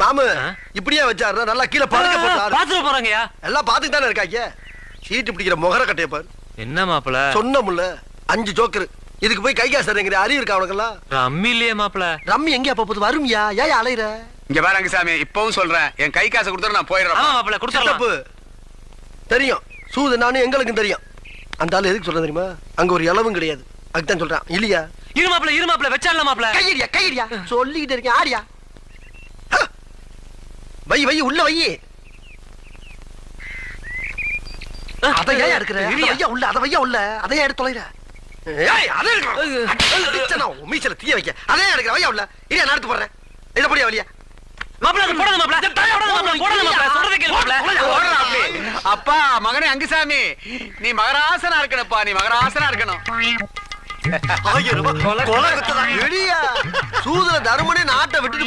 மாமு? இப்படியே வச்சாரு நல்லா கீழே படுக்க போட்டாரு. பாத்துட்டு போறாங்கயா எல்லாம் பாத்துட்டு தானே இருக்காங்க. சீட்டு பிடிக்கிற முகர கட்டைய பாரு. என்ன மாப்பிள? சொன்னமுல்ல அஞ்சு ஜோக்கரு. இதுக்கு போய் கை காசு தரங்கிற அறிவு இருக்கா அவனுக்கெல்லாம்? ரம்மி இல்லையே மாப்பிள. ரம்மி எங்க அப்ப போது வருமியா? ஏன் அலையிற? இங்க பாரு அங்கசாமி இப்பவும் சொல்றேன். என் கை காசு கொடுத்துட்டு நான் போயிடுறேன். ஆமா மாப்பிள சித்தப்பு தெரியும். சூது நானும் எங்களுக்கும் தெரியும். அந்த ஆளு எதுக்கு சொல்றேன் தெரியுமா? அங்க ஒரு இளவும் கிடையாது. அதுதான் சொல்றான். இல்லையா? இரு மாப்பிள இரு மாப்பிள வச்சால மாப்பிள. கையடியா கையடியா? சொல்லிக்கிட்டு இருக்கேன். ஆடியா? ஹ! வை வை உள்ள வை. அதை ஏன் எடுக்கிற. வையா உள்ள அதை வையா உள்ள? அதை ஏன் எடுத்து தொலைற? ஏய் அதை எடுக்கணும். மீச்சல தீய வைக்க. அதை ஏன் எடுக்கிற? வையா உள்ள? இரியா நான் எடுத்து போடுறேன். இதை படியா வழியா. அப்பா மகனே அங்குசாமி. நீ மகராசனா இருக்கணும்ப்பா நீ மகராசனா இருக்கணும். சூதுல தருமனே நாட்டை விட்டுட்டு